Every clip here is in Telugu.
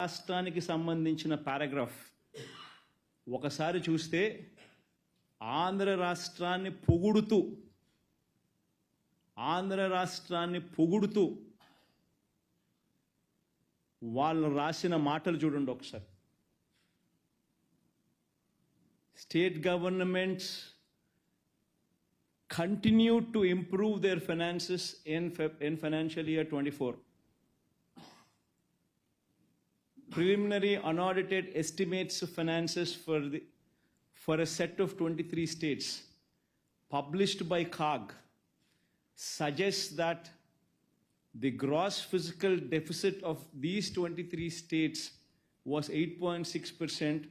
రాష్ట్రానికి సంబంధించిన పారాగ్రాఫ్. ఒకసారి చూస్తే ఆంధ్ర రాష్ట్రాన్ని పొగుడుతూ ఆంధ్ర రాష్ట్రాన్ని పొగుడుతూ వాళ్ళు రాసిన మాటలు చూడండి ఒకసారి. State governments continue to improve their finances in in financial year twenty Preliminary unaudited estimates of finances for, the, for a set of 23 states published by CAG suggests that the gross physical deficit of these 23 states was 8.6%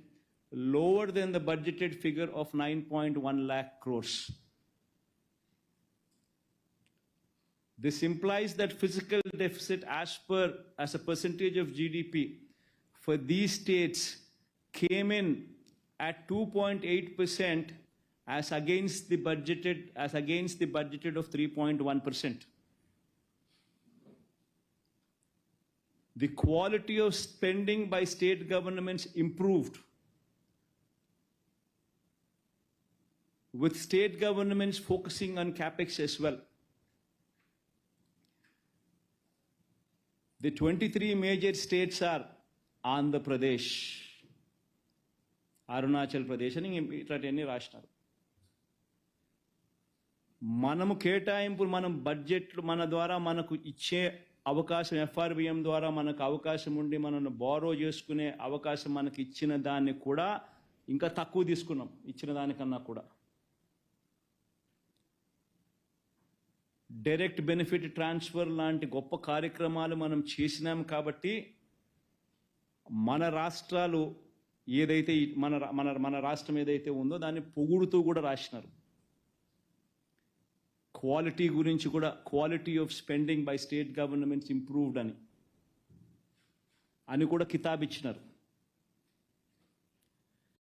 lower than the budgeted figure of 9.1 lakh crores. This implies that physical deficit as per as a percentage of GDP for these states came in at 2.8% as against the budgeted as against the budgeted of 3.1%. The quality of spending by state governments improved with state governments focusing on capex as well. The 23 major states are Andhra Pradesh Arunachal Pradesh అని ఇట్లాంటివన్నీ రాసినారు. మనము కేటాయింపులు మనం బడ్జెట్లు మన ద్వారా మనకు ఇచ్చే అవకాశం ఎఫ్ఆర్బిఎం ద్వారా మనకు అవకాశం ఉండి మనల్ని బారో చేసుకునే అవకాశం మనకి ఇచ్చిన దాన్ని కూడా ఇంకా తక్కువ తీసుకున్నాం. ఇచ్చిన దానికన్నా కూడా. డైరెక్ట్ బెనిఫిట్ ట్రాన్స్ఫర్ లాంటి గొప్ప కార్యక్రమాలు మనం చేసినాం కాబట్టి మన రాష్ట్రాలు ఏదైతే మన రా- మన మన రాష్ట్రం ఏదైతే ఉందో దాన్ని పొగుడుతూ కూడా రాసినారు. క్వాలిటీ గురించి కూడా quality of spending by state governments improved అని. అని కూడా కితాబ్ ఇచ్చినారు